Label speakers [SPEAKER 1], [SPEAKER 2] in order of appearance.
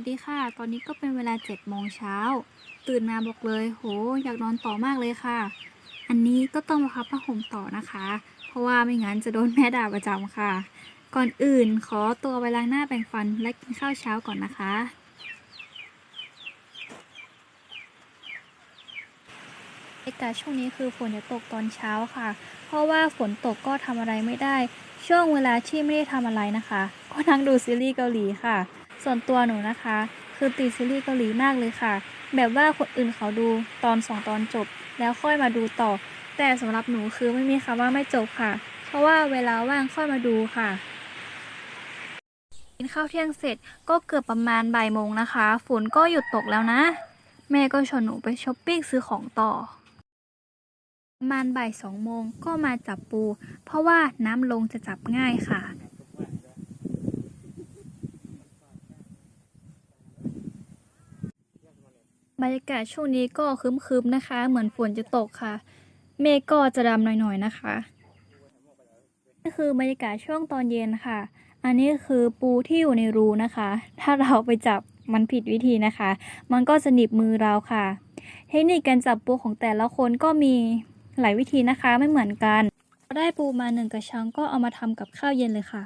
[SPEAKER 1] วัสดีค่ะ ตอนนี้ก็เป็นเวลา7จ็ดโมงเช้า ตื่นมาบอกเลย โห อยากนอนต่อมากเลยค่ะ อันนี้ก็ต้องมาพับผ้าห่มต่อนะคะ เพราะว่าไม่งั้นจะโดนแม่ด่าประจำค่ะ ก่อนอื่นขอตัวไปล้างหน้าแปรงฟันและกินข้าวเช้าก่อนนะคะบรรยากาศช่วงนี้คือฝนจะตกตอนเช้าค่ะ เพราะว่าฝนตกก็ทำอะไรไม่ได้ ช่วงเวลาที่ไม่ได้ทำอะไรนะคะ ก็นั่งดูซีรีส์เกาหลีค่ะ ส่วนตัวหนูนะคะ คือติดซีรีส์เกาหลีมากเลยค่ะ แบบว่าคนอื่นเขาดูตอนสองตอนจบ แล้วค่อยมาดูต่อ แต่สำหรับหนูคือไม่มีคำว่าไม่จบค่ะ เพราะว่าเวลาว่างค่อยมาดูค่ะกินข้าวเที่ยงเสร็จก็เกือบประมาณบ่ายโมงนะคะ ฝนก็หยุดตกแล้วนะ แม่ก็ชวนหนูไปช้อปปิ้งซื้อของต่อประมาณบ่ายสองโมงก็มาจับปู เพราะว่าน้ำลงจะจับง่ายค่ะ บรรยากาศช่วงนี้ก็ครึ้มๆนะคะ เหมือนฝนจะตกค่ะ เมฆก็จะดำหน่อยๆนะคะนี่คือบรรยากาศช่วงตอนเย็นค่ะ อันนี้คือปูที่อยู่ในรูนะคะ ถ้าเราไปจับมันผิดวิธีนะคะ มันก็จะหนีบมือเราค่ะ เทคนิคการจับปูของแต่ละคนก็มีหลายวิธีนะคะไม่เหมือนกัน ได้ปูมาหนึ่งกระชังก็เอามาทำกับข้าวเย็นเลยค่ะ